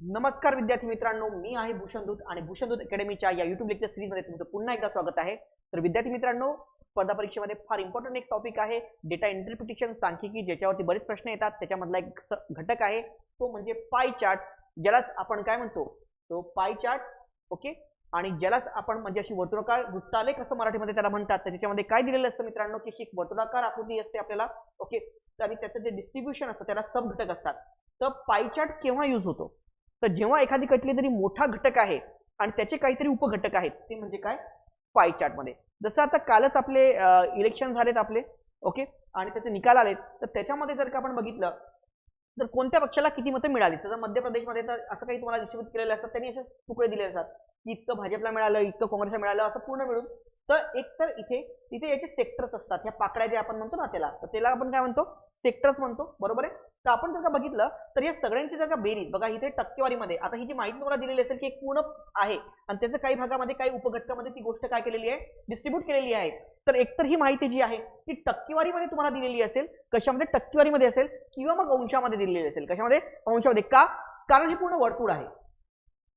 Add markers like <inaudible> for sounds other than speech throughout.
नमस्कार विद्यार्थी मित्रांनो मी आहे भूषण दूत आणि भूषण दूत अकॅडमीच्या या युट्यूब लेक्चर सिरीजमध्ये तुमचं पुन्हा एकदा स्वागत आहे. तर विद्यार्थी मित्रांनो स्पर्धा परीक्षेमध्ये फार इम्पॉर्टंट एक टॉपिक आहे डेटा इंटरप्रिटेशन सांख्यिकी ज्याच्यावरती बरेच प्रश्न येतात त्याच्यामधला एक स- घटक आहे तो म्हणजे पाय चार्ट ज्यालाच आपण काय म्हणतो? तो पाय चार्ट ओके आणि ज्यालाच आपण म्हणजे अशी वर्तुळाकार वृत्तालेख असं मराठीमध्ये त्याला म्हणतात. तर त्याच्यामध्ये काय दिलेलं असतं मित्रांनो? की एक वर्तुळाकार आकृती असते आपल्याला ओके आणि त्याचं जे डिस्ट्रीब्युशन असतं त्याला सब घटक असतात. तर पाय चार्ट केव्हा यूज होतो? तर जेव्हा एखादी कटली तरी मोठा घटक आहे आणि त्याचे काहीतरी उपघटक आहेत ते म्हणजे काय? पाय चार्टमध्ये जसं आता कालच आपले इलेक्शन झालेत आपले ओके आणि त्याचे निकाल आलेत. तर त्याच्यामध्ये जर का आपण बघितलं तर कोणत्या पक्षाला किती मतं मिळाली? तर मध्य प्रदेशमध्ये तर असं काही तुम्हाला डिस्ट्रीब्यूट केलेलं असतात त्यांनी असे तुकडे दिलेले असतात की इतकं भाजपला मिळालं इतकं काँग्रेसला मिळालं असं पूर्ण मिळून तर एक तर इथे तिथे याचे सेक्टर्स असतात. ह्या पाकड्या जे आपण म्हणतो ना त्याला तर त्याला आपण काय म्हणतो? सेक्टर्स म्हणतो. बरोबर आहे? तर आपण जर का बघितलं तर या सगळ्यांची जर का बेरीज बघा इथे टक्केवारीमध्ये आता ही जी माहिती तुम्हाला दिलेली असेल की एक पूर्ण आहे आणि त्याचं काही भागामध्ये काही उपघटकामध्ये ती गोष्ट काय केलेली आहे? डिस्ट्रीब्यूट केलेली आहे. तर एकतर ही माहिती जी आहे ती टक्केवारीमध्ये तुम्हाला दिलेली असेल कशामध्ये टक्केवारीमध्ये असेल किंवा मग अंशामध्ये दिलेली असेल. कशामध्ये? अंशामध्ये. का? कारण हे पूर्ण वर्तुळ आहे.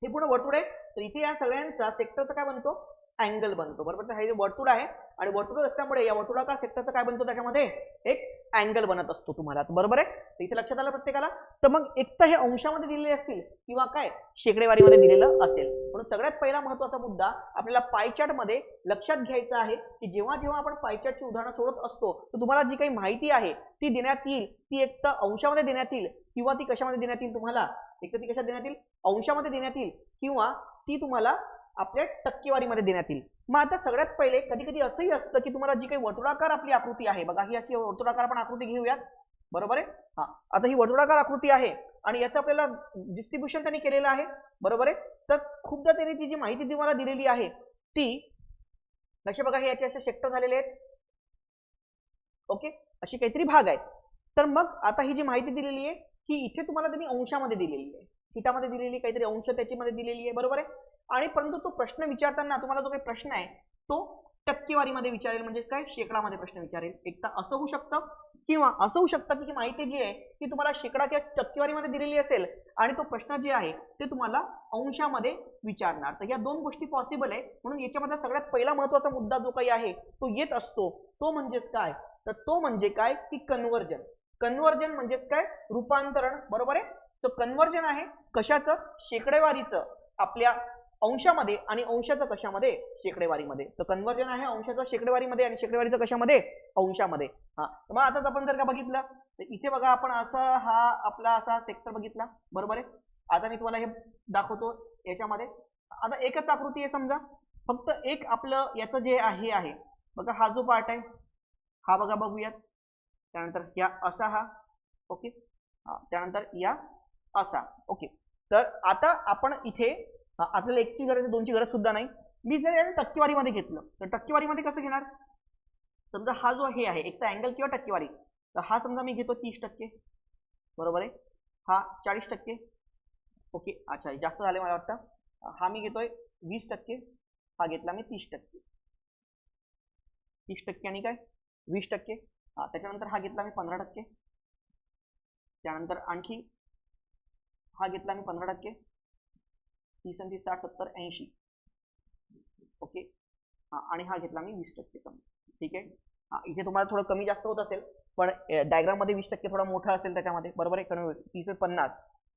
हे पूर्ण वर्तुळ आहे. तर इथे या सगळ्यांचा सेक्टरचा काय बनतो अँगल बनतो. बरोबर? तर हे जे वर्तुळ आहे आणि वर्तुळ असल्यामुळे या वर्तुळाकार सेक्टरचा काय बनतो त्याच्यामध्ये? एक अँगल बनत असतो तुम्हाला. बरोबर आहे? तर इथे लक्षात आलं प्रत्येकाला? तर मग एक तर हे अंशामध्ये दिलेले असतील किंवा काय? शेकडेवारीमध्ये दिलेलं असेल. म्हणून सगळ्यात पहिला महत्त्वाचा मुद्दा आपल्याला पायचार्टमध्ये लक्षात घ्यायचा आहे की जेव्हा जेव्हा आपण पायचार्टची उदाहरणं सोडत असतो तर तुम्हाला जी काही माहिती आहे ती देण्यात येईल. ती एक तर अंशामध्ये देण्यात येईल किंवा ती कशामध्ये देण्यात येईल तुम्हाला? एक तर ती कशात देण्यात येईल? अंशामध्ये देण्यात येईल किंवा ती तुम्हाला आपल्या टक्केवारीमध्ये देण्यात येईल. मग आता सगळ्यात पहिले कधी कधी असंही असतं की तुम्हाला जी काही वर्तुळाकार आपली आकृती आहे बघा ही अशी वर्तुळाकार आपण आकृती घेऊयात बरोबर आहे? हा. आता ही वर्तुळाकार आकृती आहे आणि याचं आपल्याला डिस्ट्रीब्युशन त्यांनी केलेलं आहे. बरोबर आहे? तर खूपदा त्यांनी ती जी माहिती तुम्हाला दिलेली आहे ती कसे बघा हे याचे असे सेक्टर झालेले आहेत. ओके? अशी काहीतरी भाग आहेत. तर मग आता ही जी माहिती दिलेली आहे ही इथे तुम्हाला त्यांनी अंशामध्ये दिलेली आहे. थिटामध्ये दिलेली काहीतरी अंश त्याच्यामध्ये दिलेली आहे. बरोबर आहे? आणि परंतु तो प्रश्न विचारताना तुम्हाला जो काही प्रश्न आहे तो टक्केवारीमध्ये विचारेल म्हणजे काय? शेकडामध्ये प्रश्न विचारेल. एक तर असं होऊ शकतं किंवा असं होऊ शकतं की माहिती जी आहे ती तुम्हाला शेकडाच्या टक्केवारीमध्ये दिलेली असेल आणि तो प्रश्न जे आहे ते तुम्हाला अंशामध्ये विचारणार. तर या दोन गोष्टी पॉसिबल आहे. म्हणून याच्यामध्ये सगळ्यात पहिला महत्त्वाचा मुद्दा जो काही आहे तो येत असतो तो म्हणजेच काय? तर तो म्हणजे काय? की कन्वर्जन कन्वर्जन म्हणजेच काय? रूपांतरण. बरोबर आहे? तर कन्वर्जन आहे कशाचं? शेकडेवारीचं. आपल्या अंशामध्ये आणि अंशाचं कशामध्ये? शेकडेवारीमध्ये. तर कन्वर्जन आहे अंशाचं शेकडेवारीमध्ये आणि शेकडेवारीचं कशामध्ये? अंशामध्ये. हा. तर मग आताच आपण जर का बघितलं तर इथे बघा आपण असा हा आपला असा सेक्टर बघितला. बरोबर आहे? आता मी तुम्हाला हे दाखवतो याच्यामध्ये. आता एकच आकृती आहे समजा. फक्त एक आपलं याचं जे आहे आहे. बघा हा जो पार्ट आहे हा बघा बघूयात. त्यानंतर या असा हा. ओके? हा. त्यानंतर या असा. ओके. तर आता आपण इथे आपल्याला एकची गरज आहे, दोनची गरज सुद्धा नाही. मी जर याला टक्केवारीमध्ये घेतलं तर टक्केवारीमध्ये कसं घेणार? समजा हा जो हे आहे एक तर अँगल किंवा टक्केवारी तर हा समजा मी घेतो तीस टक्के. बरोबर आहे? हा चाळीस टक्के. ओके अच्छा जास्त झाले मला वाटतं. हा मी घेतोय वीस टक्के. हा घेतला मी तीस टक्के. तीस टक्के आणि काय? वीस टक्के. हा त्याच्यानंतर हा घेतला मी पंधरा टक्के. त्यानंतर आणखी हा घेतला मी पंधरा टक्के. तीस आणि तीस साठ सत्तर ऐंशी. ओके? हां आणि हा घेतला मी वीस टक्के कमी. ठीक आहे? हा इथे तुम्हाला थोडं कमी जास्त होत असेल पण डायग्राममध्ये वीस टक्के थोडा मोठा असेल त्याच्यामध्ये. बरोबर आहे कारण तीस ते पन्नास.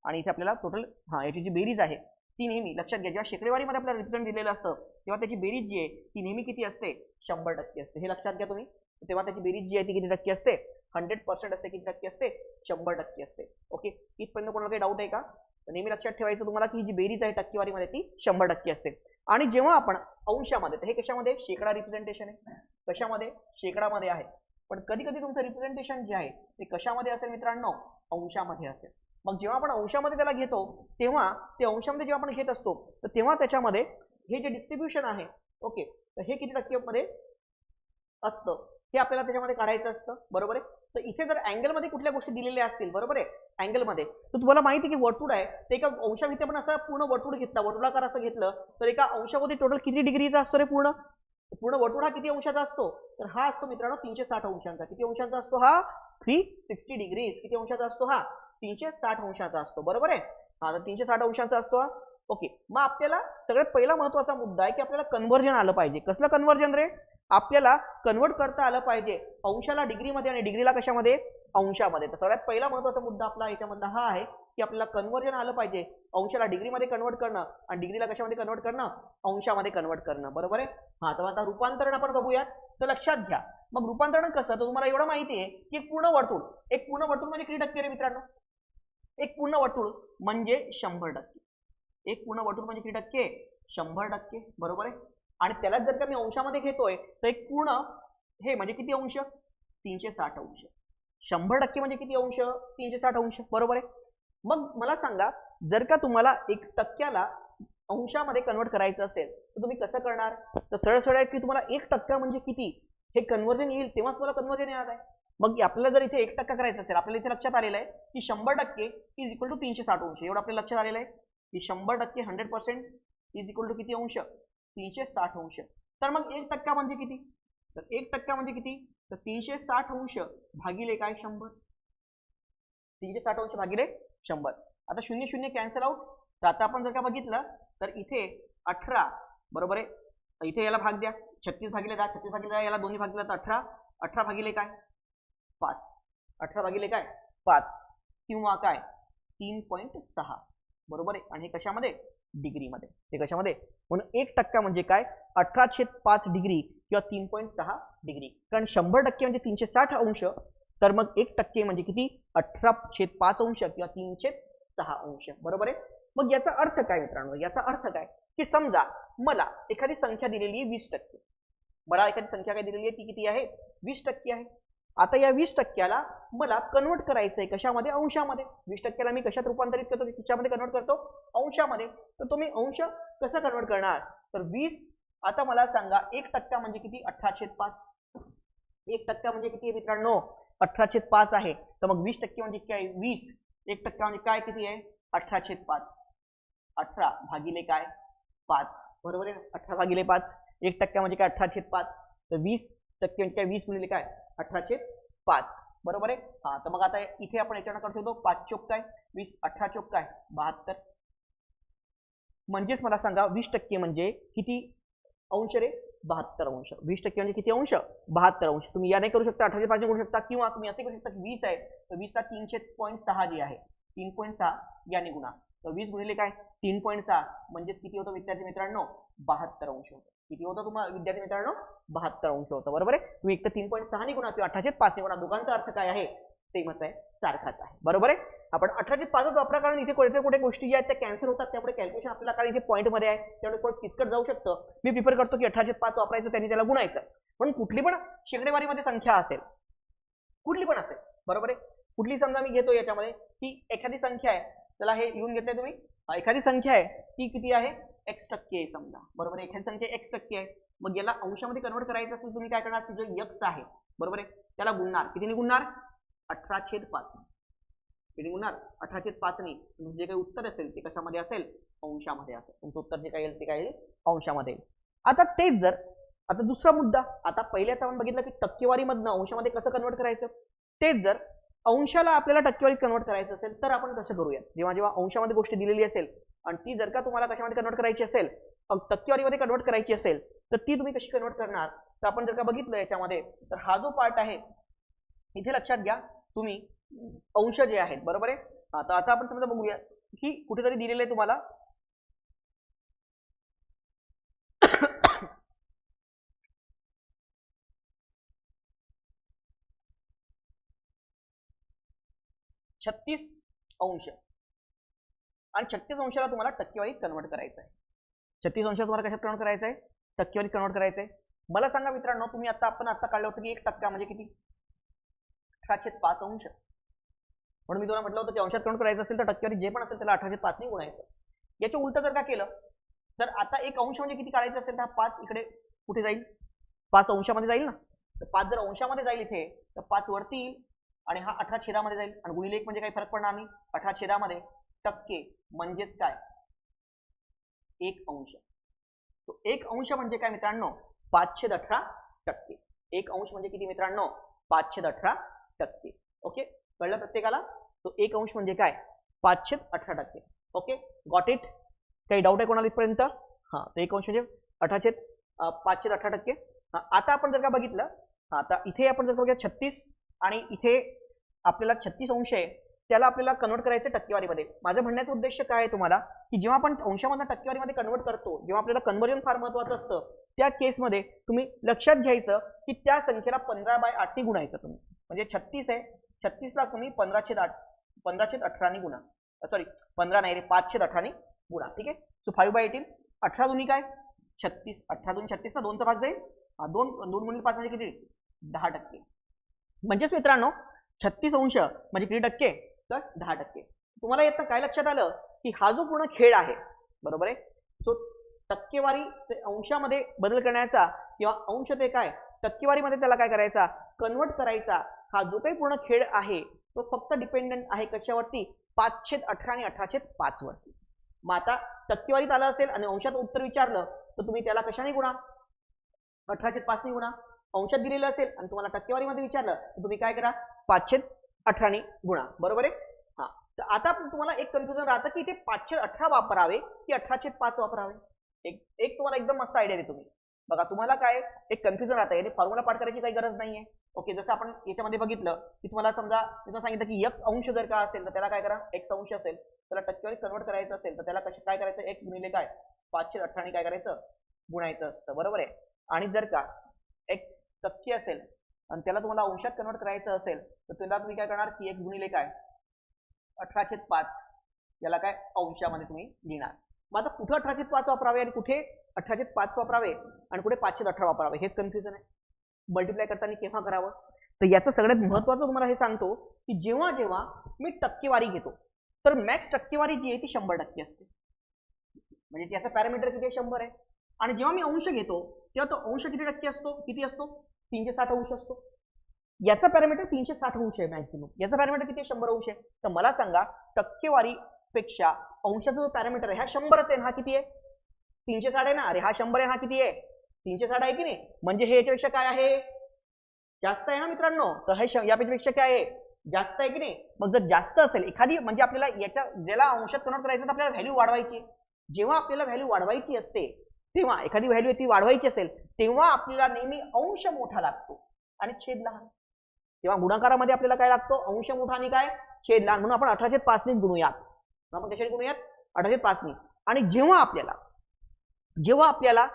आणि इथे आपल्याला टोटल हा याची जी बेरीज आहे ती नेहमी लक्षात घ्या जेव्हा शेकडेवारीमध्ये आपल्याला रिप्रेझेंट दिलेलं असतं तेव्हा त्याची बेरीज जी आहे ती नेहमी किती असते? शंभर टक्के असते. हे लक्षात घ्या तुम्ही. तेव्हा त्याची बेरीज जी आहे ती किती टक्के असते? हंड्रेड पर्सेंट असते किती टक्के असते? शंभर टक्के असते. ओके? इथपर्यंत कोणाला काही डाऊट आहे का? नेहमी लक्षात ठेवायचं तुम्हाला की ही जी बेरीज आहे टक्केवारीमध्ये ती शंभर टक्के असते. आणि जेव्हा आपण अंशामध्ये तर हे कशामध्ये? शेकडा रिप्रेझेंटेशन आहे. कशामध्ये? शेकडामध्ये आहे. पण कधी कधी तुमचं रिप्रेझेंटेशन जे आहे ते कशामध्ये असेल मित्रांनो? अंशामध्ये असेल. मग जेव्हा आपण अंशामध्ये त्याला घेतो तेव्हा ते अंशामध्ये जेव्हा आपण घेत असतो तर तेव्हा त्याच्यामध्ये हे जे डिस्ट्रीब्युशन आहे ओके तर हे किती टक्केमध्ये असतं? हे आपल्याला त्याच्यामध्ये काढायचं असतं बरोबर आहे? तर इथे जर अँगलमध्ये कुठल्या गोष्टी दिलेल्या असतील बरोबर आहे? अँगलमध्ये. तर तुम्हाला माहिती की वर्तुळ आहे ते एका अंशामध्ये पण असं पूर्ण वर्तुळ घेतला वर्तुळाकार असं घेतलं तर एका अंशामध्ये टोटल किती डिग्रीचा असतो रे पूर्ण? पूर्ण वर्तुळ हा किती अंशाचा असतो? तर हा असतो मित्रांनो तीनशे साठ अंशांचा. किती अंशांचा असतो हा? थ्री सिक्स्टी डिग्रीज किती अंशाचा असतो हा? तीनशे साठ अंशाचा असतो. बरोबर आहे? हा तर तीनशे साठ अंशांचा असतो हा? ओके. मग आपल्याला सगळ्यात पहिला महत्त्वाचा मुद्दा आहे की आपल्याला कन्व्हर्जन आलं पाहिजे. कसलं कन्व्हर्जन रे? आपल्याला कन्वर्ट करता आलं पाहिजे. अंशाला डिग्रीमध्ये आणि डिग्रीला कशामध्ये? अंशामध्ये. तर सगळ्यात पहिला महत्त्वाचा मुद्दा आपला याच्यामधला हा आहे की आपल्याला कन्वर्जन आलं पाहिजे. अंशाला डिग्रीमध्ये कन्वर्ट करणं आणि डिग्रीला कशामध्ये कन्वर्ट करणं? अंशामध्ये कन्वर्ट करणं. बरोबर आहे? हा तर आता रूपांतरण आपण बघूयात. तर लक्षात घ्या. मग रूपांतरण कसं? तर तुम्हाला एवढं माहिती आहे की एक पूर्ण वर्तुळ. एक पूर्ण वर्तुळ म्हणजे किती टक्के रे मित्रांनो? एक पूर्ण वर्तुळ म्हणजे शंभर टक्के. एक पूर्ण वर्तुळ म्हणजे किती टक्के? शंभर टक्के. बरोबर आहे? आणि त्यालाच जर का मी अंशामध्ये घेतोय तर एक पूर्ण हे म्हणजे किती अंश? तीनशे साठ अंश. शंभर टक्के म्हणजे किती अंश? तीनशे साठ अंश. बरोबर आहे? मग मला सांगा जर का तुम्हाला एक टक्क्याला अंशामध्ये कन्वर्ट करायचं असेल तर तुम्ही कसं करणार? तर सरळ सरळ आहे की तुम्हाला एक टक्का म्हणजे किती? हे कन्वर्जन येईल तेव्हा तुम्हाला कन्वर्जन येणार आहे. मग आपल्याला जर इथे एक टक्का करायचं असेल आपल्याला इथे लक्षात आलेलं आहे की शंभर टक्के इज इक्वल टू तीनशे साठ अंश. एवढं आपल्याला लक्षात आलेलं आहे की शंभर टक्के hundred percent is equal to किती अंश? तीनशे साठ अंश. तर मग एक टक्का म्हणजे किती? तर एक टक्का म्हणजे किती? तर तीनशे साठ अंश भागिले काय? शंभर. तीनशे साठ अंश भागिले शंभर. आता शून्य शून्य कॅन्सल आउट तर आता आपण जर का बघितलं तर इथे अठरा बरोबर आहे? इथे याला भाग द्या. छत्तीस भागिले दहा छत्तीस भागिले दहा याला दोन्ही भाग दिला तर अठरा. अठरा भागिले काय? पाच. अठरा भागिले काय? पाच. किंवा काय? तीन पॉईंट सहा. बरोबर आहे? आणि हे कशामध्ये? डिग्रीमध्ये. ते कशामध्ये? म्हणून एक टक्का म्हणजे काय? अठराशे पाच डिग्री किंवा तीन पॉईंट सहा डिग्री. कारण शंभर टक्के म्हणजे तीनशे साठ अंश तर मग एक टक्के म्हणजे किती? अठरा छेद पाच अंश किंवा तीनशे सहा अंश. बरोबर आहे? मग याचा अर्थ काय मित्रांनो? याचा अर्थ काय? की समजा मला एखादी संख्या दिलेली आहे वीस टक्के. मला एखादी संख्या काय दिलेली आहे? ती किती आहे? वीस टक्के आहे. आता या वीस टक्क्याला मला कन्वर्ट करायचं आहे कशामध्ये? अंशामध्ये. वीस टक्क्याला मी कशात रूपांतरित करतो? कशामध्ये कन्वर्ट करतो? अंशामध्ये. तर तुम्ही अंश कसं कन्वर्ट करणार? तर वीस आता मला सांगा एक टक्का म्हणजे किती? अठराशे पाच. एक टक्का म्हणजे किती आहे मित्रांनो? अठराशे पाच आहे. तर मग वीस टक्के म्हणजे काय वीस. एक टक्का म्हणजे काय किती आहे? अठराशे पाच. अठरा भागिले काय? पाच. बरोबर आहे? अठरा भागिले पाच. एक टक्का म्हणजे काय? अठराशे पाच. तर वीस टक्के म्हणजे काय? वीस गुणिले काय? अठराशे पाच. बरोबर आहे? हा तर मग आता इथे आपण याच्यानं करतो होतो पाच चोक काय? वीस अठरा चोक काय? बहात्तर. म्हणजेच मला सांगा वीस टक्के म्हणजे किती अंश रे? बहात्तर अंश. वीस टक्के म्हणजे किती अंश? बहात्तर अंश. तुम्ही या नाही करू शकता अठराशे पाच करू शकता किंवा तुम्ही असे करू शकता की वीस आहे तर वीसला तीनशे पॉईंट सहा जी आहे. तीन पॉईंट सहा याने गुणा. तर वीस गुणिले काय? तीन पॉईंट सहा. म्हणजेच किती होतं विद्यार्थी मित्रांनो? बहात्तर अंश होतं. किती होतं तुम्हाला विद्यार्थी मित्रांनो? बहात्तर अंश होतं. बरोबर आहे? तुम्ही एक तर तीन पॉईंट सहा गुणा किंवा अठराशे पाच गुणा दोघांचा अर्थ काय आहे? सेमच आहे. सारखाच आहे. बरोबर आहे? आपण अठराशे पाचच वापरा कारण इथे कुठे कुठे गोष्टी ज्या आहेत त्या कॅन्सल होतात. त्यामुळे कॅल्क्युलेशन आपल्याला कारण इथे पॉईंटमध्ये आहे. त्यामुळे कोण किचकट जाऊ शकतं. मी प्रिफर करतो की अठराशे पाच वापरायचं त्यांनी त्याला गुणायचं. पण कुठली पण शेकडेवारीमध्ये संख्या असेल कुठली पण असेल बरोबर आहे? कुठली समजा मी घेतो याच्यामध्ये ही एखादी संख्या आहे. त्याला हे येऊन घेतलंय तुम्ही. एखादी संख्या आहे ती किती आहे? एक्स टक्के आहे समजा. बरोबर एखाद्या संख्या एक्स टक्के आहे. मग याला अंशामध्ये कन्वर्ट करायचं असेल तुम्ही काय करणार? जो यक्स आहे. बरोबर आहे? त्याला गुणणार. कितीने गुणणार? अठरा छेद पाच. किती गुणणार? अठरा छेद पाचने जे काही उत्तर असेल ते कशामध्ये असेल? अंशामध्ये असेल. तुमचं उत्तर जे काय येईल ते काय येईल? अंशामध्ये येईल. आता तेच जर आता दुसरा मुद्दा. आता पहिल्याच आपण बघितलं की टक्केवारीमधनं अंशामध्ये कसं कन्वर्ट करायचं? तेच जर अंशाला आपल्याला टक्केवारी कन्वर्ट करायचं असेल तर आपण कसं करूया जेव्हा जेव्हा अंशामध्ये गोष्ट दिलेली असेल आणि ती जर का तुम्हाला कशामध्ये कन्वर्ट करायची असेल टक्केवारीमध्ये कन्वर्ट करायची असेल तर ती तुम्ही कशी कन्वर्ट करणार? तर आपण जर का बघितलं याच्यामध्ये तर हा जो पार्ट आहे इथे लक्षात घ्या तुम्ही अंश जे आहेत बरोबर आहे? आता आता आपण समजा बघूया की कुठेतरी दिलेलं आहे तुम्हाला. छत्तीस अंश. आणि छत्तीस अंशाला तुम्हाला टक्केवारीत कन्वर्ट करायचं आहे. छत्तीस अंश तुम्हाला कशात कन्वर्ट करायचं आहे? टक्केवारीत कन्वर्ट करायचं आहे. मला सांगा मित्रांनो तुम्ही आता आपण आता काढलं होतं की एक टक्का म्हणजे किती? अठराशे पाच अंश. म्हणून मी तुम्हाला म्हटलं होतं की अंशात कन्वर्ट करायचं असेल तर टक्केवारी जे पण असेल त्याला अठराशे पाचने गुणायचं. याच्या उलट जर का केलं तर आता एक अंश म्हणजे किती काढायचं असेल? तर हा पाच इकडे कुठे जाईल? पाच अंशामध्ये जाईल ना. तर पाच जर अंशामध्ये जाईल इथे तर पाच वरती येईल आणि हा अठरा छेदामध्ये जाईल. आणि गुणिले एक म्हणजे काही फरक पडणार नाही. अठरा छेदामध्ये टक्के म्हणजेच काय? एक अंश. तो एक अंश म्हणजे काय मित्रांनो? पाचशे अठरा टक्के. एक अंश म्हणजे किती मित्रांनो? पाचशे अठरा टक्के. ओके? कळलं प्रत्येकाला? तो एक अंश म्हणजे काय? पाचशे अठरा टक्के. ओके? गॉट इट काही डाऊट आहे कोणाला इथपर्यंत? हां तर एक अंश म्हणजे अठराशे पाचशे अठरा टक्के. आता आपण जर का बघितलं हां आता इथे आपण जर का बघितलं छत्तीस आणि इथे आपल्याला छत्तीस अंश आहे त्याला आपल्याला कन्वर्ट करायचं टक्केवारीमध्ये. माझं म्हणण्याचा उद्देश काय आहे तुम्हाला? की जेव्हा आपण अंशामधनं टक्केवारीमध्ये कन्वर्ट करतो जेव्हा आपल्याला कन्वर्जन फार महत्वाचं असतं त्या केसमध्ये तुम्ही लक्षात घ्यायचं की त्या संख्येला पंधरा बाय आठनी गुणायचं तुम्ही. म्हणजे छत्तीस आहे. छत्तीसला तुम्ही पंधराशे आठ पंधराशे अठराने गुणा. सॉरी पंधरा नाही रे पाचशे अठराने गुणा. ठीक आहे? सो फाईव्ह बाय एटीन अठरा दोन्ही काय? छत्तीस. अठरा दोन छत्तीसला दोनचा भाग जाईल. हा, दोन दोन गुणिले पाच म्हणजे किती? दहा टक्के. म्हणजेच मित्रांनो छत्तीस अंश म्हणजे किती टक्के? तर दहा टक्के. तुम्हाला येतं काय लक्षात आलं? की हा जो पूर्ण खेळ आहे बरोबर आहे? सो टक्केवारी ते अंशामध्ये बदल करण्याचा किंवा अंश ते काय? टक्केवारीमध्ये त्याला काय करायचा? कन्वर्ट करायचा. हा जो काही पूर्ण खेळ आहे तो फक्त डिपेंडंट आहे कशावरती? पाचशे अठरा आणि अठराशे पाच वरती. मग आता टक्केवारीत आलं असेल आणि अंशात उत्तर विचारलं तर तुम्ही त्याला कशाने गुणा? अठराशे पाचने गुणा. अंशात दिलेलं असेल आणि तुम्हाला टक्केवारीमध्ये विचारलं तर तुम्ही काय करा? पाचशे अठराने गुणा. बरोबर आहे? हा. तर आता तुम्हाला एक कन्फ्युजन राहतं की इथे पाचशे अठरा वापरावे की अठराशे पाच वापरावे? एक एक तुम्हाला एकदम मस्त आयडिया देतो मी. बघा तुम्हाला काय एक कन्फ्युजन राहतं. याने फॉर्म्युला पाठ करायची काही गरज नाहीये. ओके जसं आपण याच्यामध्ये बघितलं की तुम्हाला समजा मी तुम्हाला सांगितलं की एक्स अंश जर का असेल तर त्याला काय करा? एक्स अंश असेल. त्याला टक्केवारी कन्वर्ट करायचं असेल तर त्याला कसं काय करायचं? एक्स गुणिले काय? पाचशे अठराने काय करायचं? गुणायचं असतं. बरोबर आहे? आणि जर का एक्स टक्के असेल आणि त्याला तुम्हाला अंशात कन्वर्ट करायचं असेल तर त्याला तुम्ही काय करणार? की एक गुणिले काय? अठराशे पाच. याला काय? अंशामध्ये तुम्ही लिहिणार. मग आता कुठं अठराशे पाच वापरावे आणि कुठे अठराशे पाच वापरावे आणि कुठे पाचशे अठरा वापरावे? हेच कन्फ्युजन आहे. मल्टिप्लाय करताना केव्हा करावं? तर याचं सगळ्यात महत्त्वाचं तुम्हाला हे सांगतो की जेव्हा जेव्हा मी टक्केवारी घेतो तर मॅक्स टक्केवारी जी आहे ती शंभर टक्के असते. म्हणजे त्याचा पॅरामीटर किती आहे? शंभर आहे. आणि जेव्हा मी अंश घेतो तेव्हा तो अंश किती टक्के असतो? किती असतो? तीनशे साठ अंश असतो. याचा पॅरामीटर तीनशे साठ अंश आहे मॅक्झिमम याचा पॅरामीटर किती शंभर अंश आहे. तर मला सांगा टक्केवारीपेक्षा अंशाचा जो पॅरामीटर आहे हा शंभरच आहे हा किती आहे? तीनशे साठ आहे ना. अरे हा शंभर आहे हा किती आहे? तीनशे साठ आहे की नाही? म्हणजे हे याच्यापेक्षा काय आहे? जास्त आहे ना मित्रांनो? तर हे यापेक्षा काय आहे? जास्त आहे की नाही? मग जर जास्त असेल एखादी म्हणजे आपल्याला याच्या ज्याला अंशात कन्वर्ट करायचं तर आपल्याला व्हॅल्यू वाढवायची जेव्हा आपल्याला व्हॅल्यू वाढवायची असते तेव्हा एखादी व्हॅल्यू ती वाढवायची असेल तेव्हा आपल्याला नेहमी अंश मोठा लागतो आणि छेद लहान. तेव्हा गुणाकारामध्ये आपल्याला काय लागतो? अंश मोठा आणि काय? छेद लहान. म्हणून आपण अठराशे पाचने गुणूयात. आपण कशाने गुणूयात? अठराशे पाचनी आणि जेव्हा आपल्याला जेव्हा आपल्याला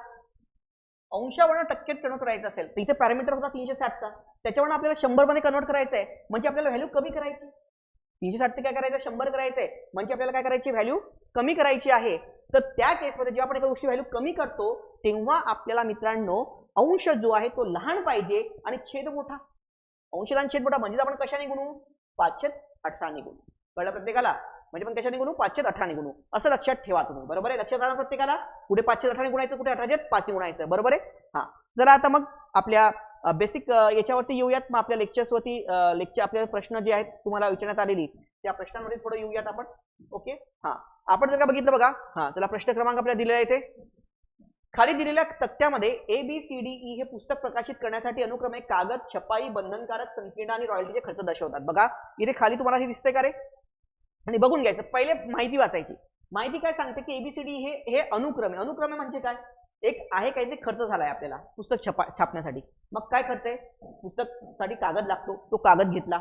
अंशावरनं टक्केत कन्वर्ट करायचं असेल तर इथे पॅरामीटर होता तीनशे साठचा. त्याच्यावरून आपल्याला शंभरमध्ये कन्वर्ट करायचं आहे म्हणजे आपल्याला व्हॅल्यू कमी करायची. तीनशे साठ ते काय करायचं? शंभर करायचंय. म्हणजे आपल्याला काय करायची व्हॅल्यू कमी करायची आहे. तर त्या केसमध्ये जेव्हा आपण एका गोष्टी व्हॅल्यू कमी करतो तेव्हा आपल्याला मित्रांनो अंश जो आहे तो लहान पाहिजे आणि छेद मोठा. अंश लहान छेद मोठा म्हणजे आपण कशाने गुणू? पाचशे अठराने गुणू. कळलं प्रत्येकाला? म्हणजे पण कशाने गुणू? पाचशे अठराने गुणू. असं लक्षात ठेवा तुम्ही. बरोबर आहे? लक्षात राहणार प्रत्येकाला? कुठे पाचशे अठराने गुणायचं कुठे अठराशे पाचशे गुणायचं. बरोबर आहे? हा. जरा आता मग आपल्या बेसिक याच्यावरती येऊयात मग आपल्या लेक्चर्सवरती लेक्चर आपले प्रश्न जे आहेत तुम्हाला विचारण्यात आलेली त्या प्रश्नांमध्ये थोडं येऊयात आपण. ओके हा. आपण जर का बघितलं बघा. हा त्याला प्रश्न क्रमांक आपल्याला दिलेला आहे इथे. खाली दिलेल्या तक्त्यामध्ये A B C D E e हे पुस्तक प्रकाशित करण्यासाठी अनुक्रमे कागद छपाई बंधनकारक संकीर्ण आणि रॉयल्टीचे खर्च दर्शवतात. बघा इथे खाली तुम्हाला हे दिसतंय का रे? आणि बघून घ्यायचं. पहिले माहिती वाचायची. माहिती काय सांगते की एबीसीडी हे हे अनुक्रमे. अनुक्रमे म्हणजे काय? एक आहे काहीतरी खर्च झालाय आपल्याला पुस्तक छपा छापण्यासाठी. मग काय खर्च आहे पुस्तकसाठी कागद लागतो. तो कागद घेतला.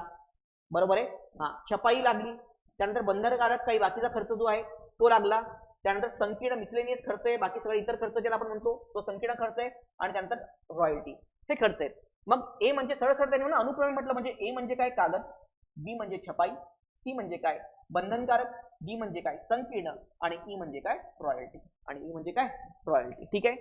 बरोबर आहे? हा छपाई लागली. त्यानंतर बंधनकारक काही बाकीचा खर्च जो आहे तो लागला. त्यानंतर संकीर्ण मिसलेनियस खर्च आहे. बाकी सगळे इतर खर्च ज्याला आपण म्हणतो तो संकीर्ण खर्च आहे. आणि त्यानंतर रॉयल्टी हे खर्च आहेत. मग ए म्हणजे सरळ सरळ त्यांनी म्हणून अनुक्रमे म्हटलं म्हणजे ए म्हणजे काय? कागद. बी म्हणजे छपाई. सी म्हणजे काय? बंधनकारक डी म्हणजे काय? संकीर्ण आणि ई म्हणजे काय? रॉयल्टी आणि ई म्हणजे काय? रॉयल्टी. ठीक आहे?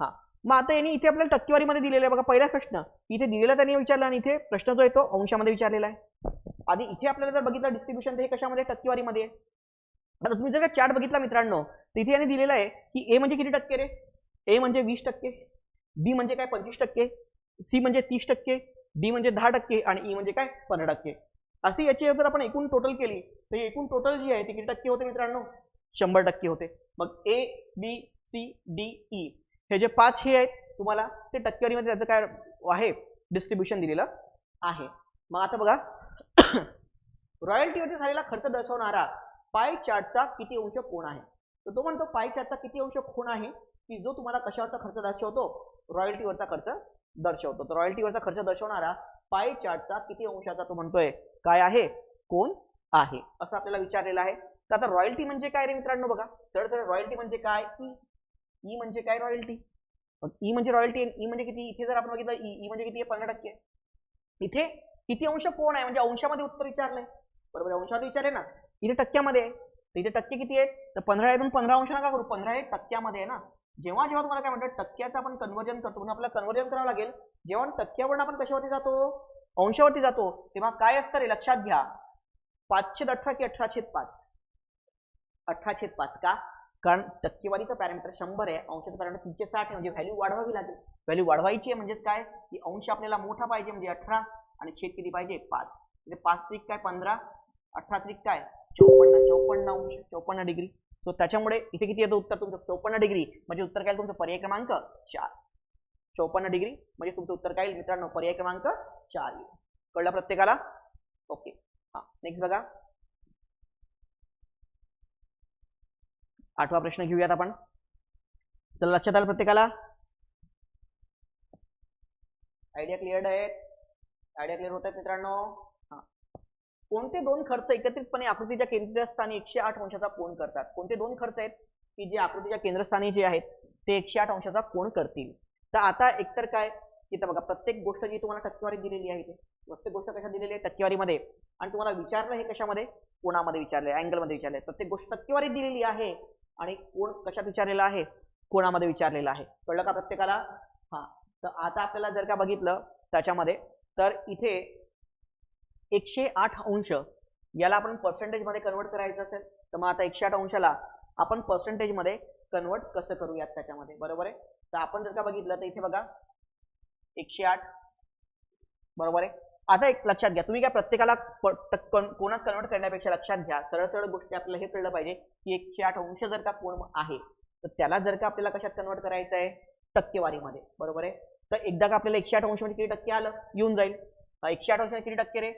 हा. मग आता यांनी इथे आपल्याला टक्केवारीमध्ये दिलेलं आहे. बघा पहिला प्रश्न. इथे दिलेला त्यांनी विचारला आणि इथे प्रश्न जो आहे तो अंशामध्ये विचारलेला आहे. आधी इथे आपल्याला जर बघितलं डिस्ट्रीब्युशन तर हे कशामध्ये? टक्केवारीमध्ये. आता तुम्ही जर का चार्ट बघितला मित्रांनो तर इथे यांनी दिलेलं आहे की ए म्हणजे किती टक्के रे? ए म्हणजे वीस टक्के बी म्हणजे काय? पंचवीस टक्के सी म्हणजे तीस टक्के डी म्हणजे दहा टक्के आणि ई म्हणजे काय? पंधरा टक्के. असे याची जर आपण एकूण टोटल केली तर एकूण टोटल जी आहे ती किती टक्के होते मित्रांनो? शंभर टक्के होते. मग A B C D E हे जे पाच हे आहेत तुम्हाला ते टक्केवारीमध्ये त्याचं काय आहे? डिस्ट्रीब्युशन दिलेलं आहे. मग आता बघा. <coughs> रॉयल्टीवरती झालेला खर्च दर्शवणारा पाय चार्टचा किती अंश कोण आहे? तर तो म्हणतो पाय चार्टचा किती अंश कोण आहे? की जो तुम्हाला कशावरचा खर्च दर्शवतो? रॉयल्टीवरचा खर्च दर्शवतो. तर रॉयल्टीवरचा खर्च दर्शवणारा पाय चार्टचा किती अंशाचा तो म्हणतोय? काय आहे? कोण आहे? असं आपल्याला विचारलेलं आहे. तर आता रॉयल्टी म्हणजे काय रे मित्रांनो बघा. तर तर रॉयल्टी म्हणजे काय? ई म्हणजे काय रॉयल्टी ई e म्हणजे रॉयल्टी ई म्हणजे किती? इथे जर आपण बघितलं ई म्हणजे किती? पंधरा टक्के इथे किती अंश कोण आहे? म्हणजे अंशामध्ये उत्तर विचारलंय. बरोबर अंशामध्ये विचारले ना. इथे टक्क्यामध्ये आहे. इथे टक्के किती आहेत? तर पंधरा आहे पंधरा अंश नका करू. पंधरा हे टक्क्यामध्ये आहे ना. जेव्हा जेव्हा तुम्हाला काय म्हणतात टक्क्याचं आपण कन्वर्जन करतो म्हणून आपल्याला कन्वर्जन करावं लागेल. जेव्हा टक्क्यावर आपण कशावरती जातो? अंशावरती जातो. तेव्हा काय असतं रे? लक्षात घ्या. पाचशे अठरा की अठरा छेद पाच? अठरा छेद पाच का? कारण टक्केवारीचं पॅरामीटर शंभर आहे. अंशाचं पॅरामीटर तीनशे साठ आहे. म्हणजे व्हॅल्यू वाढवावी लागेल. व्हॅल्यू वाढवायची आहे म्हणजेच काय? की अंश आपल्याला मोठा पाहिजे म्हणजे अठरा आणि छेद किती पाहिजे? पाच. म्हणजे पाच त्रिक काय? पंधरा. अठरा त्रिक काय? चौपन्न. चौपन्न अंश. चौपन्न डिग्री. सो त्याच्यामुळे इथे किती येतं उत्तर तुमचं? चौपन्न डिग्री म्हणजे उत्तर काय? तुमचं पर्याय क्रमांक चार. चौपन्न डिग्री म्हणजे तुमचं उत्तर काय मित्रांनो पर्याय क्रमांक चार कळलं प्रत्येकाला? ओके हा नेक्स्ट बघा. आठवा प्रश्न घेऊयात आपण. चला लक्षात आलं प्रत्येकाला? आयडिया क्लिअर आहे आयडिया क्लिअर होत आहेत मित्रांनो? कोणते दोन खर्च एकत्रितपणे आकृतीच्या केंद्रस्थानी एकशे आठ अंशाचा कोण करतात? कोणते दोन खर्च आहेत? की जे आकृतीच्या केंद्रस्थानी जे आहेत ते एकशे आठ अंशाचा कोण करतील? तर आता एकतर काय? इथं बघा प्रत्येक गोष्ट जी तुम्हाला टक्केवारी दिलेली आहे इथे. प्रत्येक गोष्ट कशा दिलेली आहे? टक्केवारीमध्ये. आणि तुम्हाला विचारलं हे कशामध्ये? कोणामध्ये विचारले अँगलमध्ये विचारले प्रत्येक गोष्ट टक्केवारी दिलेली आहे. आणि कोण कशात विचारलेला आहे? कोणामध्ये विचारलेला आहे? कळलं का प्रत्येकाला? हा. तर आता आपल्याला जर का बघितलं त्याच्यामध्ये तर इथे एकशे आठ अंश. याला आपण पर्सेंटेजमध्ये कन्वर्ट करायचं असेल तर मग आता एकशे आठ अंशाला आपण पर्सेंटेजमध्ये कन्वर्ट कसं करूयात त्याच्यामध्ये? बरोबर आहे? तर आपण जर का बघितलं तर इथे बघा एकशे आठ. बरोबर आहे? आता एक लक्षात घ्या तुम्ही काय प्रत्येकाला कोणात कन्वर्ट करण्यापेक्षा लक्षात घ्या. सरळ सरळ गोष्टी आपल्याला हे कळलं पाहिजे की एकशे आठ अंश जर का कोण आहे तर त्याला जर का आपल्याला कशात कन्वर्ट करायचं आहे? टक्केवारीमध्ये. बरोबर आहे? तर एकदा का आपल्याला एकशे आठ अंश म्हणजे किती टक्के आलं? येऊन जाईल. एकशे आठ अंश किती टक्के रे?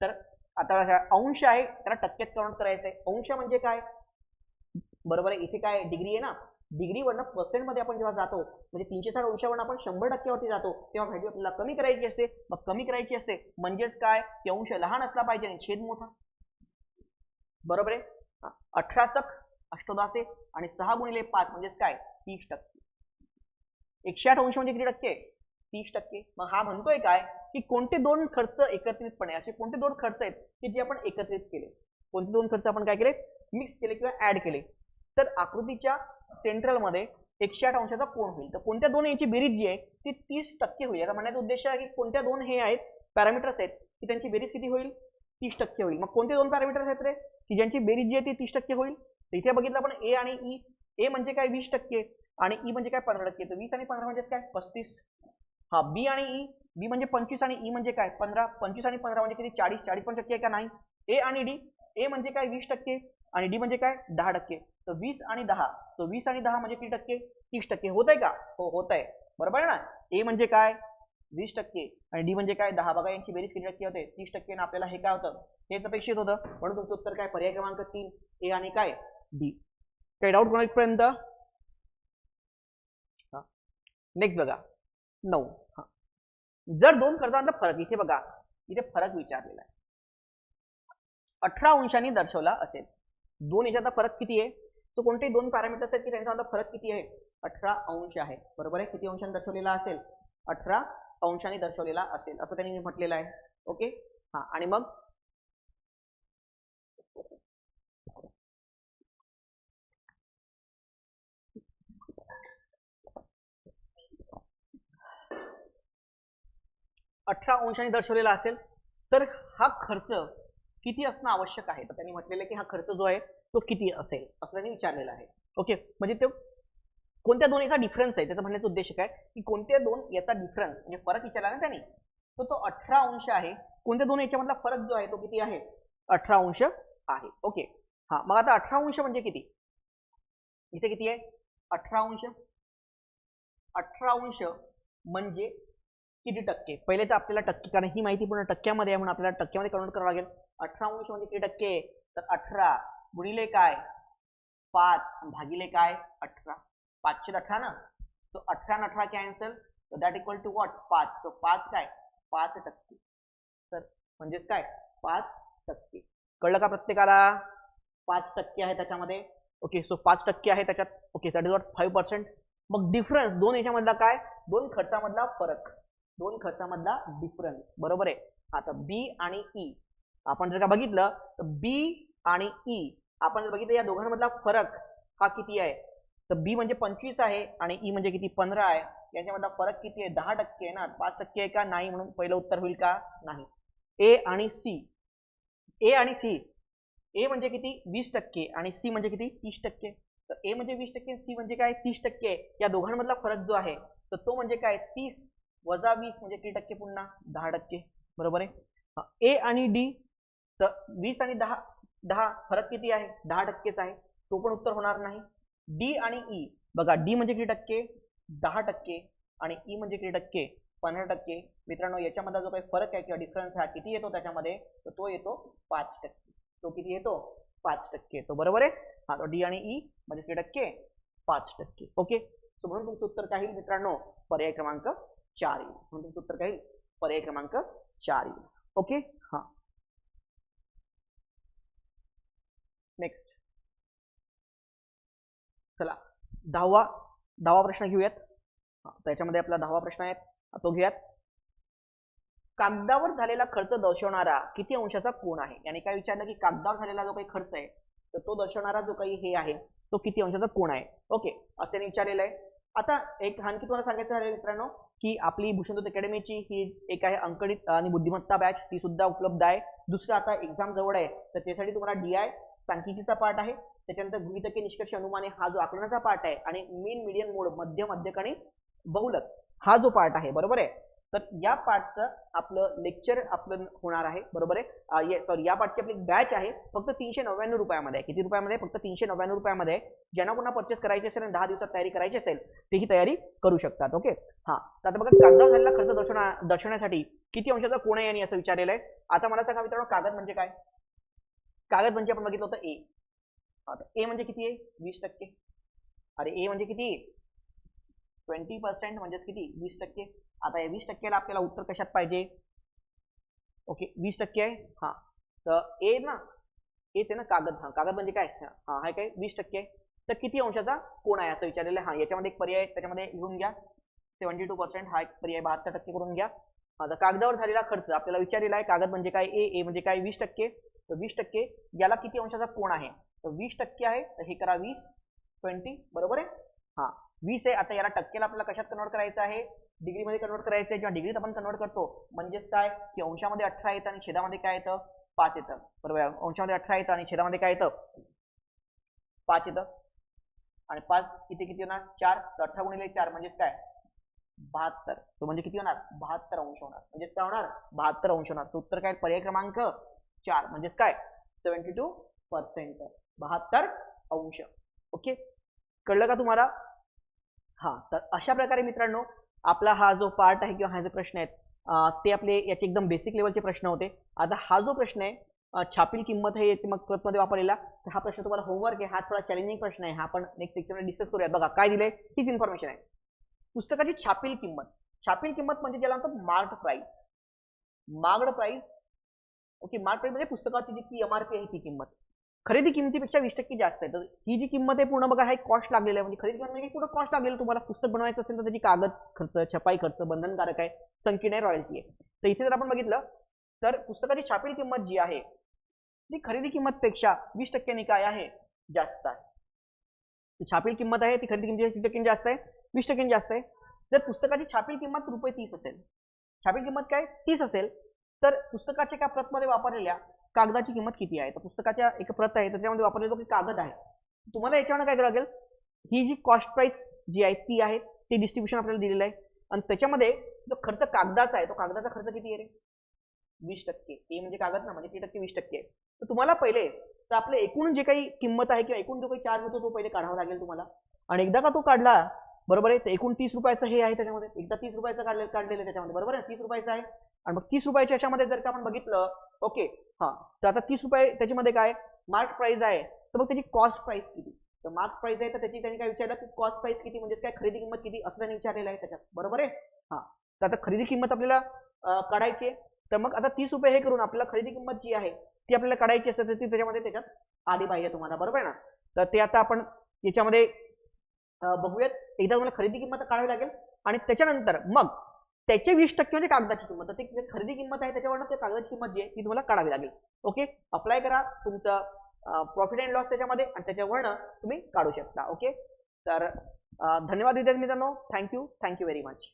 तर आता अंश आहे त्याला टक्क्यात कन्वर्ट करायचं आहे अंश म्हणजे काय? बरोबर आहे इथे काय डिग्री आहे ना? डिग्रीवरनं पर्सेंटमध्ये आपण जेव्हा जातो म्हणजे तीनशे साठ अंशावरून आपण शंभर टक्क्यावरती जातो तेव्हा व्हॅल्यू आपल्याला कमी करायची असते. मग कमी करायची असते म्हणजेच काय? की अंश लहान असला पाहिजे आणि छेद मोठा. बरोबर आहे? अठरा सक अष्टोदासे आणि सहा गुणिले पाच म्हणजेच काय? तीस टक्के. एकशे आठ अंश म्हणजे किती टक्के? तीस टक्के. मग हा म्हणतोय काय? की कोणते दोन खर्च एकत्रितपणे असे कोणते दोन खर्च आहेत की जे आपण एकत्रित केले? कोणते दोन खर्च आपण काय केले? मिक्स केले किंवा ऍड केले. तर आकृतीच्या सेंट्रलमध्ये एकशे आठ अंशाचा कोण होईल. तर कोणत्या दोन याची बेरीज जी आहे ती तीस टक्के होईल. याचा म्हणण्याचा उद्देश आहे की कोणत्या दोन हे आहेत पॅरामीटर्स आहेत की त्यांची बेरीज किती होईल? तीस टक्के होईल. मग कोणते दोन पॅरामीटर्स आहेत रे? की ज्यांची बेरीज जी आहे ती तीस टक्के होईल? तर इथे बघितलं आपण ए आणि e. ई ए म्हणजे काय? वीस टक्के. आणि ई म्हणजे काय? पंधरा टक्के. तर वीस आणि पंधरा म्हणजे काय? पस्तीस. हा बी आणि e, ई बी म्हणजे पंचवीस आणि ई म्हणजे काय? पंधरा पंचवीस आणि पंधरा म्हणजे किती? चाळीस. चाळीस पण टक्के आहे का? नाही. ए आणि डी ए म्हणजे काय? वीस टक्के. आणि डी म्हणजे काय? दहा टक्के. तर वीस आणि दहा. तर वीस आणि दहा म्हणजे किती टक्के? तीस टक्के. होत आहे का? हो होत आहे बरोबर आहे ना? ए म्हणजे काय? वीस टक्के. आणि डी म्हणजे काय? दहा. बघा यांची बेरीज किती टक्के होते? तीस टक्के. आणि आपल्याला हे काय होतं? हेच अपेक्षित होतं. म्हणून तुमचं उत्तर काय? पर्याय क्रमांक तीन. ए आणि काय? डी काही डाऊट कोणापर्यंत? नेक्स्ट बघा. नऊ. हा. जर दोन कर्जांचा फरक इथे बघा इथे फरक विचारलेला आहे. अठरा अंशांनी दर्शवला असेल. दोन याच्याचा फरक किती आहे? तो कोणतेही दोन पॅरामीटर्स आहेत की त्यांचा फरक किती आहे? अठरा अंश आहे. बरोबर आहे? किती अंशांनी दर्शवलेला असेल? अठरा अंशांनी दर्शवलेला असेल. असं त्यांनी म्हटलेलं आहे. ओके? हा. आणि मग अठरा अंशांनी दर्शवलेला असेल तर हा खर्च किती असणं आवश्यक आहे? तर त्यांनी म्हटलेलं आहे की हा खर्च जो आहे तो किती असेल? असं त्यांनी विचारलेला आहे. ओके? म्हणजे ते कोणत्या दोन याचा डिफरन्स आहे? त्याचा म्हणण्याचा उद्देश काय? की कोणत्या दोन याचा डिफरन्स म्हणजे फरक विचारला ना त्यांनी तर तो अठरा अंश आहे. कोणत्या दोन याच्यामधला फरक जो आहे तो किती आहे? अठरा अंश आहे. ओके? हा मग आता अठरा अंश म्हणजे किती? इथे किती आहे? अठरा अंश. अठरा अंश म्हणजे किती टक्के? पहिले तर आपल्याला टक्के कारण ही माहिती पूर्ण टक्क्यामध्ये आहे म्हणून आपल्याला टक्क्यामध्ये कन्वर्ट करावं लागेल. अठरा अंश म्हणजे किती टक्के? तर अठरा गुणिले काय? पाच भागिले काय? अठरा. पाचशे अठरा ना? सो अठरा आणि अठरा कॅन्सल तर दॅट इक्वल टू वॉट पाच. सो पाच काय? पाच टक्के. तर म्हणजेच काय? पाच टक्के. कळलं का प्रत्येकाला? पाच टक्के आहे त्याच्यामध्ये. ओके सो पाच टक्के आहे त्याच्यात. Okay that is what five percent मग डिफरन्स दोन याच्यामधला काय? दोन खर्चामधला फरक. दोन खर्चामधला डिफरन्स बरोबर आहे? आता बी आणि ई आपण जर का बघितलं तर बी आणि ई आपण जर बघितलं या दोघांमधला फरक हा किती आहे? तर बी म्हणजे पंचवीस आहे आणि ई म्हणजे किती? पंधरा आहे. यांच्यामधला फरक किती आहे? दहा टक्के आहे ना? पाच टक्के आहे का? नाही म्हणून पहिलं उत्तर होईल का? नाही. ए आणि सी ए आणि सी ए म्हणजे किती? वीस टक्के. आणि सी म्हणजे किती? तीस टक्के. तर ए म्हणजे वीस टक्के सी म्हणजे काय? तीस टक्के. या दोघांमधला फरक जो आहे तर तो म्हणजे काय? तीस वजा वीस म्हणजे किती टक्के पुन्हा दहा टक्के. बरोबर आहे? ए आणि डी तर वीस आणि दहा दहा फरक किती आहे? दहा टक्केच आहे. तो पण उत्तर होणार नाही. डी आणि ई बघा डी म्हणजे किती टक्के? दहा टक्के. आणि ई म्हणजे किती टक्के? पंधरा टक्के. मित्रांनो याच्यामध्ये जो काही फरक आहे किंवा डिफरन्स हा किती येतो त्याच्यामध्ये? तर तो येतो पाच टक्के. तो किती येतो? पाच टक्के येतो. बरोबर आहे? हा तो डी आणि ई म्हणजे किती टक्के? पाच टक्के. ओके? सो म्हणून तुमचं उत्तर काय मित्रांनो? पर्याय क्रमांक चार येईल. म्हणून तुमचं उत्तर काय? पर्याय क्रमांक चार येईल. ओके? हा. नेक्स्ट चला. दहावा दहावा प्रश्न घेऊयात. हा, त्याच्यामध्ये आपला दहावा प्रश्न आहे. तो घेऊयात. कागदावर झालेला खर्च दर्शवणारा किती अंशाचा कोण आहे? याने काय विचारलं की कागदावर झालेला जो काही खर्च आहे तर तो दर्शवणारा जो काही हे आहे तो किती अंशाचा कोण आहे? ओके असं त्याने विचारलेलं आहे. आता एक आणखी तुम्हाला सांगायचं झालं मित्रांनो की आपली भूषणदूत अकॅडमीची ही एक आहे अंकणित आणि बुद्धिमत्ता बॅच ती सुद्धा उपलब्ध आहे. दुसरं आता एक्झाम जवळ आहे तर त्यासाठी तुम्हाला डी आय सांख्यिकीचा पार्ट आहे. त्याच्यानंतर गृहितके निष्कर्ष अनुमाने हा जो आकलनाचा पार्ट आहे आणि मेन मीडियम मोड मध्य मध्यक आणि बहुलक हा जो पार्ट आहे बरोबर आहे? तर या पाठचं आपलं लेक्चर आपलं होणार आहे बरोबर आहे? सॉरी या पाठची आपली बॅच आहे फक्त तीनशे नव्याण्णव रुपयामध्ये किती रुपयामध्ये फक्त तीनशे नव्याण्णव रुपयामध्ये ज्यांना कोणा परचेस करायची असेल आणि दहा दिवसात तयारी करायची असेल तेही तयारी करू शकतात ओके हा तर आता बघा कागद झालेला खर्च दर्शवण्या दर्शवण्यासाठी किती अंशाचा कोण आहे यांनी असं विचारलेलं आहे? आता मला सांगा मित्रांनो कागद म्हणजे काय? कागद म्हणजे आपण बघितलं होतं ए आता ए म्हणजे किती आहे? वीस टक्के. अरे ए म्हणजे किती? ट्वेंटी पर्सेंट म्हणजेच किती? वीस टक्के. आता या वीस टक्क्याला आपल्याला उत्तर कशात पाहिजे? ओके वीस टक्के आहे? हा. तर ए ना ए ते ना कागद हा. कागद म्हणजे काय? हा हा काय? वीस टक्के आहे. तर किती अंशाचा? कोण आहे? असं विचारलेलं आहे. हा याच्यामध्ये एक पर्याय त्याच्यामध्ये लिहून घ्या. सेवन्टी टू पर्सेंट हा एक पर्याय. बहात्तर टक्के करून घ्या. हा तर कागदावर झालेला खर्च आपल्याला विचारलेला आहे. कागद म्हणजे काय? ए ए म्हणजे काय? वीस टक्के. तर वीस टक्के याला किती अंशाचा कोण आहे? तर वीस टक्के आहे. तर हे करा वीस. ट्वेंटी. बरोबर आहे? हा. वीस आहे आता याला टक्केला आपल्याला कशात कन्वर्ट करायचं आहे? डिग्रीमध्ये कन्वर्ट करायचं आहे किंवा डिग्रीत आपण कन्वर्ट करतो. म्हणजेच काय? की अंशामध्ये अठरा येतं आणि छेदामध्ये काय येतं? पाच येतं. बरोबर अंशामध्ये अठरा येतं आणि छेदामध्ये काय येतं? पाच येतं. आणि पाच किती किती होणार? चार. तर अठरा गुणिले चार म्हणजेच काय? बहात्तर. तो म्हणजे किती होणार? बहात्तर अंश होणार. म्हणजेच काय होणार? बहात्तर अंश होणार. उत्तर काय? पर्याय क्रमांक चार. म्हणजेच काय? सेव्हन्टी टू पर्सेंट बहात्तर अंश. ओके कळलं का तुम्हाला? हा तर अशा प्रकारे मित्रांनो आपला हा जो पार्ट आहे किंवा हा जो प्रश्न आहेत ते आपले याचे एकदम बेसिक लेवलचे प्रश्न होते. आता हा जो प्रश्न आहे छापील किंमत हे येते मग मध्ये वापरलेला तर हा प्रश्न तुम्हाला होमवर्क आहे हा थोडा चॅलेंजिंग प्रश्न आहे. हा आपण नेक्स्ट लेक्चरमध्ये डिस्कस करूया बघा काय दिलंय? हीच इन्फॉर्मेशन आहे. पुस्तकाची छापील किंमत. छापील किंमत म्हणजे ज्याला म्हणतात mark price marked price okay mark price म्हणजे पुस्तकाची जी की एमआरपी आहे ती किंमत. खरेदी किमतीपेक्षा वीस टक्के जास्त आहे. तर ही जी किंमत आहे पूर्ण बघा हा एक कॉस्ट लागलेला आहे. म्हणजे खरेदी किंमत म्हणजे पूर्ण कॉस्ट लागलेलं तुम्हाला पुस्तक बनवायचं असेल तर त्याची कागद खर्च छपाई खर्च बंधनकारक आहे संकीर्ण आहे रॉयल्टी आहे. तर इथे जर आपण बघितलं तर पुस्तकाची छापील किंमत जी आहे ती खरेदी किंमतपेक्षा वीस टक्क्यांनी काय आहे? जास्त आहे. छापील किंमत आहे ती खरेदी किंमत किती टक्क्यांनी जास्त आहे वीस टक्क्यांनी जास्त आहे. जर पुस्तकाची छापील किंमत रुपये तीस असेल छापील किंमत काय? तीस असेल. तर पुस्तकाच्या एका प्रतमध्ये वापरलेल्या? कागदाची किंमत किती आहे? तर पुस्तकाच्या एक प्रत आहे त्याच्यामध्ये वापरलेलं काही कागद आहे. तुम्हाला याच्यावर काय करावं लागेल? ही जी कॉस्ट प्राइस जी आहे ती आहे ते डिस्ट्रीब्युशन आपल्याला दिलेलं आहे. आणि त्याच्यामध्ये जो खर्च कागदाचा आहे तो कागदाचा खर्च किती आहे रे? वीस टक्के. ते म्हणजे कागद ना म्हणजे ती टक्के वीस टक्के आहे. तर तुम्हाला पहिले तर आपलं एकूण जे काही किंमत आहे किंवा एकूण जो काही चार्ज होतो तो पहिले काढावा लागेल तुम्हाला. आणि एकदा का तो काढला बरोबर आहे? तर एकूण तीस रुपयाचं हे आहे त्याच्यामध्ये. एकदा तीस रुपयाचं काढले काढलेलं आहे त्याच्यामध्ये. बरोबर आहे? तीस रुपयाचं आहे. आणि मग तीस रुपयाच्या याच्यामध्ये जर का आपण बघितलं ओके हा. तर आता तीस रुपये त्याच्यामध्ये काय? मार्क प्राईज आहे. तर मग त्याची कॉस्ट प्राईस किती? तर मार्क प्राईज आहे तर त्याची त्यांनी काय विचारलं की कॉस्ट प्राईस किती? म्हणजे काय खरेदी किंमत किती? असं त्यांनी विचारलेलं आहे त्याच्यात. बरोबर आहे? हा. तर आता खरेदी किंमत आपल्याला काढायची आहे. तर मग आता तीस रुपये हे करून आपल्याला खरेदी किंमत जी आहे ती आपल्याला काढायची असते तर ती त्याच्यामध्ये त्याच्यात आली पाहिजे तुम्हाला. बरोबर आहे ना? तर ते आता आपण याच्यामध्ये बघूयात. एकदा तुम्हाला खरेदी किंमत काढावी लागेल. आणि त्याच्यानंतर मग त्याचे वीस टक्के म्हणजे कागदाची किंमत. ती खरेदी किंमत आहे त्याच्यावरनं ते कागदाची किंमत जी आहे ती तुम्हाला काढावी लागेल. ओके? अप्लाय करा तुमचं प्रॉफिट अँड लॉस त्याच्यामध्ये आणि त्याच्यावरनं तुम्ही काढू शकता. ओके? तर धन्यवाद विद्यार्थी मित्रांनो. Thank you thank you very much